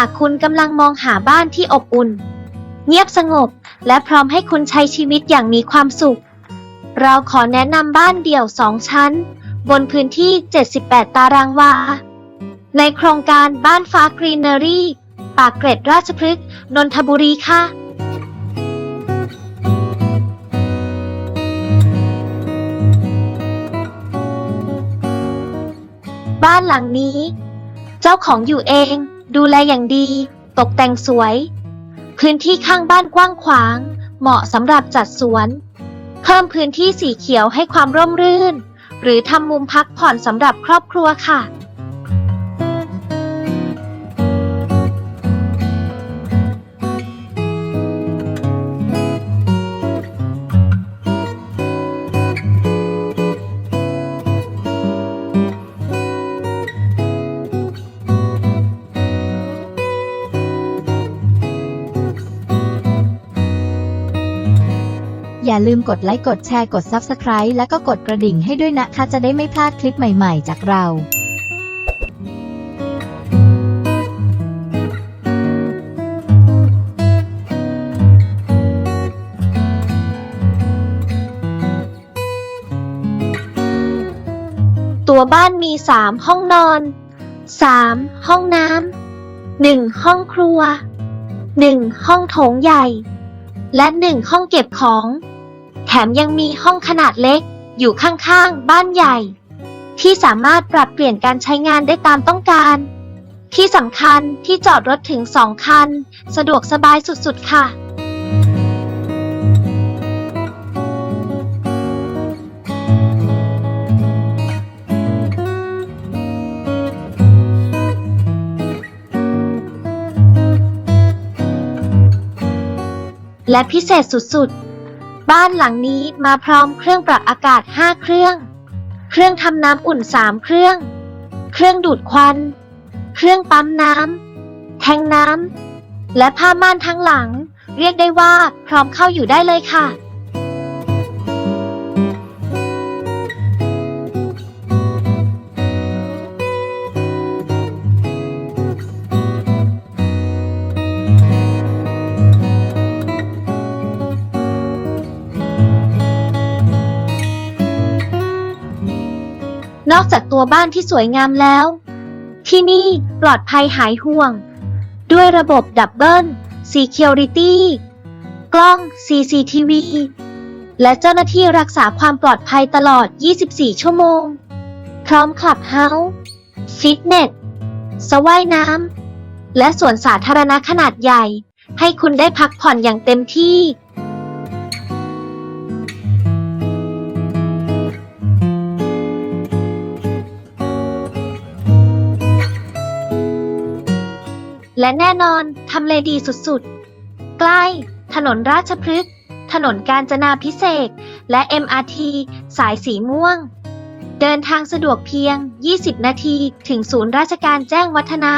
ากคุณกำลังมองหาบ้านที่อบอุ่น เงียบสงบ และพร้อมให้คุณใช้ชีวิตอย่างมีความสุข เราขอแนะนำบ้านเดี่ยวสองชั้น บนพื้นที่ 78 ตารางวา ในโครงการบ้านฟ้ากรีนเนอรี่ ปากเกร็ดราชพฤกษ์นนทบุรีค่ะบ้านหลังนี้ เจ้าของอยู่เอง ดูแลอย่างดี ตกแต่งสวย พื้นที่ข้างบ้านกว้างขวาง เหมาะสำหรับจัดสวน เพิ่มพื้นที่สีเขียวให้ความร่มรื่น หรือทำมุมพักผ่อนสำหรับครอบครัวค่ะ อย่าลืมกดไลค์กดแชร์กด Subscribe แล้วก็กดกระดิ่งให้ด้วยนะคะจะได้ไม่พลาดคลิปใหม่ๆ จากเราตัวบ้านมี 3 ห้องนอน 3 ห้องน้ำ 1 ห้องครัว 1 ห้องโถงใหญ่ และ 1 ห้องเก็บของ แถมยังมีห้องขนาดเล็ก อยู่ข้างๆ บ้านใหญ่ ที่สามารถปรับเปลี่ยนการใช้งานได้ตามต้องการ ที่สำคัญที่จอดรถถึง2คัน สะดวกสบายสุดๆ ค่ะ และพิเศษสุดๆ บ้านหลังนี้มาพร้อมเครื่องปรับอากาศ 5 เครื่อง เครื่องทำน้ำอุ่น 3 เครื่อง เครื่องดูดควัน เครื่องปั๊มน้ำ แทงน้ำ และผ้าม่านทั้งหลัง เรียกได้ว่าพร้อมเข้าอยู่ได้เลยค่ะ นอกจากตัวบ้านที่สวยงามแล้ว ที่นี่ปลอดภัยหายห่วง ด้วยระบบดับเบิล Security กล้อง CCTV และเจ้าหน้าที่รักษาความปลอดภัยตลอด 24 ชั่วโมง พร้อมคลับเฮาส์ฟิตเนสสระว่ายน้ำและสวนสาธารณะขนาดใหญ่ ให้คุณได้พักผ่อนอย่างเต็มที่ และแน่นอนทำเลดีสุดๆ ใกล้ ถนนราชพฤกษ์ ถนนกาญจนาพิเศษกและ MRT สายสีม่วง เดินทางสะดวกเพียง 20 นาทีถึงศูนย์ราชการแจ้งวัฒนะ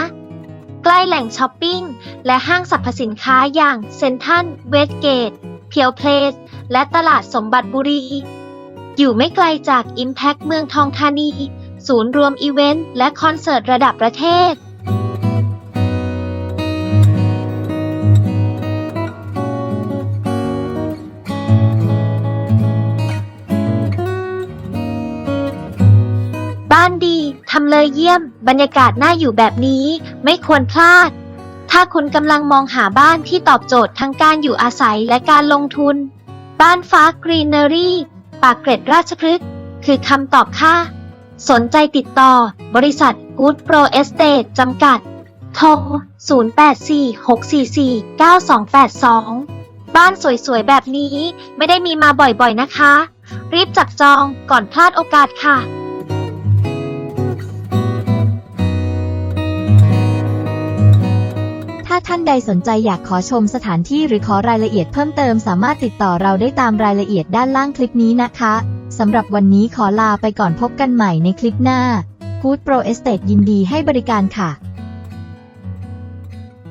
ใกล้แหล่งช้อปปิ้ง และห้างสรรพสินค้าอย่างเซ็นทรัลเวสเกต เพียวเพลส และตลาดสมบัติบุรี อยู่ไม่ไกลจาก Impact เมืองทองธานี ศูนย์รวมอีเวนต์และคอนเสิร์ตระดับประเทศ บ้านดีทำเลยเยี่ยม บรรยากาศน่าอยู่แบบนี้ไม่ควรพลาด ถ้าคุณกำลังมองหาบ้านที่ตอบโจทย์ทั้งการอยู่อาศัยและการลงทุน บ้านฟ้ากรีนเนอรี่ ปากเกร็ดราชพฤกษ์คือคำตอบค่ะ สนใจติดต่อ บริษัท Good Pro Estate จำกัด โทร 0846449282 บ้านสวยๆ แบบนี้ไม่ได้มีมาบ่อยๆนะคะ รีบจับจองก่อนพลาดโอกาสค่ะ ท่านใดสนใจอยากขอชมสถานที่หรือขอรายละเอียดเพิ่มเติมสามารถติดต่อเราได้ตามรายละเอียดด้านล่างคลิปนี้นะคะสำหรับวันนี้ขอลาไปก่อนพบกันใหม่ในคลิปหน้า Good Pro Estate ยินดีให้บริการค่ะ